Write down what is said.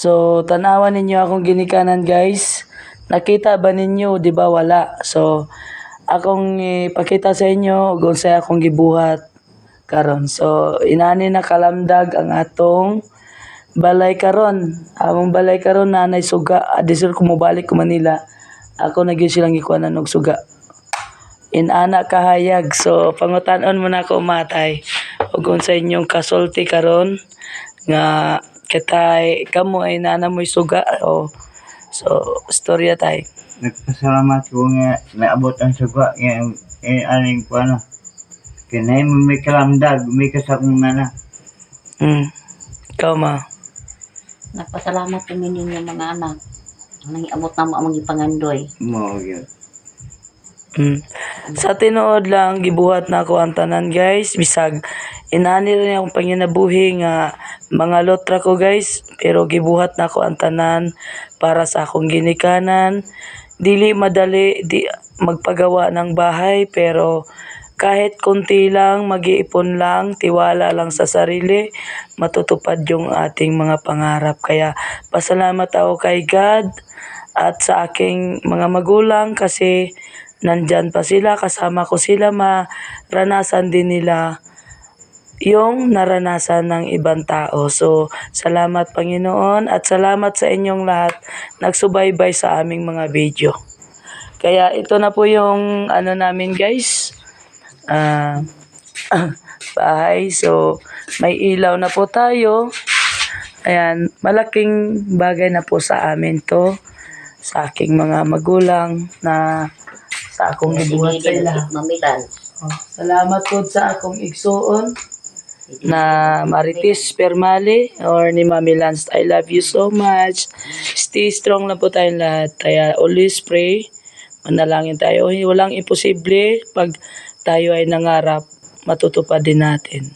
So, tanawan ninyo akong ginikanan guys. Nakita ba ninyo, di ba wala? So, akong ipakita sa inyo kung sa akong gibuhat karon. So, inani na kalamdag ang atong balay karon. Among balay karon nanay suga. Adisir ko mobalik ko Manila. Ako na gyud silang ikuanan og suga. Inana kahayag. So, pangutan-on mo na ako matay. Ug sa inyong kasulti karon nga katay kamo ay nana mo'y suga o so storya tay. Nagpasalamat ko nga naabot ang suga nga eh, aning ko ano. Kinay mo may kalamdag, may kasakong nana. Hmm. Ikaw ma. Nagpasalamat kami ninyo mga anak. Nang iabot na mo among ipangandoy. Mo yun. Hmm. Sa tinuod lang gibuhat na ako ang tanan guys. Bisag inani rin akong panginabuhi nga mga lotra ko guys. Pero gibuhat na ako ang tanan para sa akong ginikanan. Dili madali di magpagawa ng bahay pero kahit konti lang mag-iipon lang tiwala lang sa sarili matutupad yung ating mga pangarap. Kaya pasalamat ako kay God at sa aking mga magulang kasi nandyan pa sila, kasama ko sila, maranasan din nila yung naranasan ng ibang tao. So, salamat Panginoon at salamat sa inyong lahat nagsubaybay sa aming mga video. Kaya ito na po yung ano namin guys. Ah, bahay. So, may ilaw na po tayo. Ayan, malaking bagay na po sa amin to sa aking mga magulang na sa akong gibuhat sa ila. Mamilan. Oh, salamat po sa akong igsuon na Marites Permale or ni Mami Lance. I love you so much. Stay strong lang po tayong lahat. Kaya always pray. Manalangin tayo. Walang imposible pag tayo ay nangarap, matutupad din natin.